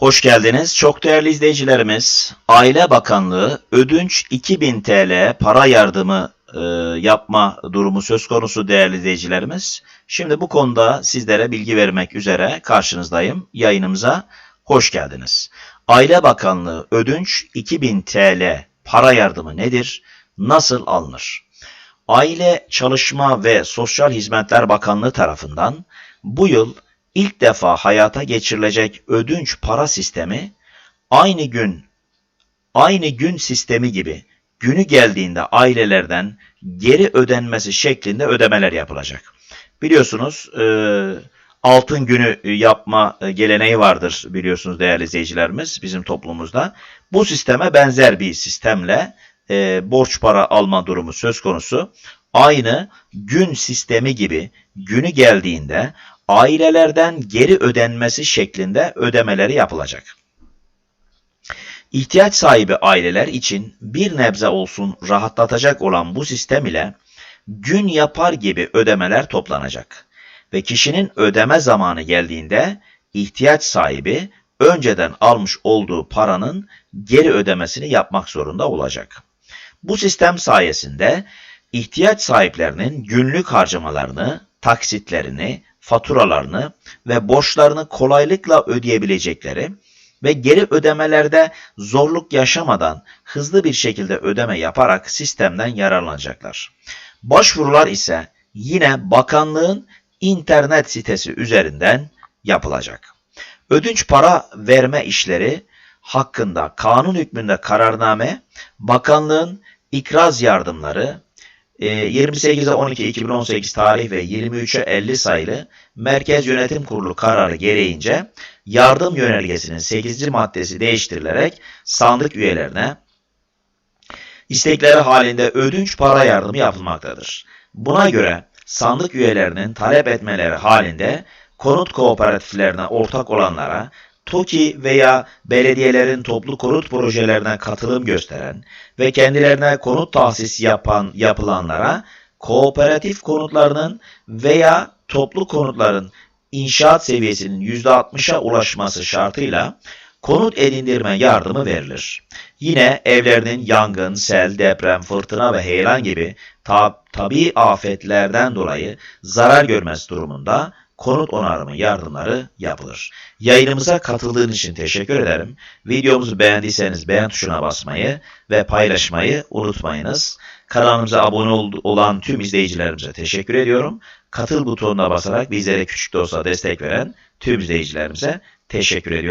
Hoş geldiniz. Çok değerli izleyicilerimiz, Aile Bakanlığı ödünç 2000 TL para yardımı e, yapma durumu söz konusu değerli izleyicilerimiz. Şimdi bu konuda sizlere bilgi vermek üzere karşınızdayım. Yayınımıza hoş geldiniz. Aile Bakanlığı ödünç 2000 TL para yardımı nedir? Nasıl alınır? Aile Çalışma ve Sosyal Hizmetler Bakanlığı tarafından bu yıl ilk defa hayata geçirilecek ödünç para sistemi aynı gün aynı gün sistemi gibi günü geldiğinde ailelerden geri ödenmesi şeklinde ödemeler yapılacak. Biliyorsunuz e, altın günü yapma e, geleneği vardır biliyorsunuz değerli izleyicilerimiz bizim toplumumuzda. Bu sisteme benzer bir sistemle e, borç para alma durumu söz konusu. Aynı gün sistemi gibi günü geldiğinde ailelerden geri ödenmesi şeklinde ödemeleri yapılacak. İhtiyaç sahibi aileler için bir nebze olsun rahatlatacak olan bu sistem ile gün yapar gibi ödemeler toplanacak ve kişinin ödeme zamanı geldiğinde ihtiyaç sahibi önceden almış olduğu paranın geri ödemesini yapmak zorunda olacak. Bu sistem sayesinde ihtiyaç sahiplerinin günlük harcamalarını, taksitlerini, faturalarını ve borçlarını kolaylıkla ödeyebilecekleri ve geri ödemelerde zorluk yaşamadan hızlı bir şekilde ödeme yaparak sistemden yararlanacaklar. Başvurular ise yine bakanlığın internet sitesi üzerinden yapılacak. Ödünç para verme işleri hakkında kanun hükmünde kararname, bakanlığın ikraz yardımları, 28'e 12 2018 tarih ve 23'e 50 sayılı Merkez Yönetim Kurulu kararı gereğince yardım yönergesinin 8. maddesi değiştirilerek sandık üyelerine istekleri halinde ödünç para yardımı yapılmaktadır. Buna göre sandık üyelerinin talep etmeleri halinde konut kooperatiflerine ortak olanlara TOKİ veya belediyelerin toplu konut projelerine katılım gösteren ve kendilerine konut tahsis yapan yapılanlara kooperatif konutlarının veya toplu konutların inşaat seviyesinin %60'a ulaşması şartıyla konut edindirme yardımı verilir. Yine evlerinin yangın, sel, deprem, fırtına ve heyelan gibi tab tabi afetlerden dolayı zarar görmesi durumunda konut onarımı yardımları yapılır. Yayınımıza katıldığın için teşekkür ederim. Videomuzu beğendiyseniz beğen tuşuna basmayı ve paylaşmayı unutmayınız. Kanalımıza abone ol olan tüm izleyicilerimize teşekkür ediyorum. Katıl butonuna basarak bizlere küçük de olsa destek veren tüm izleyicilerimize teşekkür ediyorum.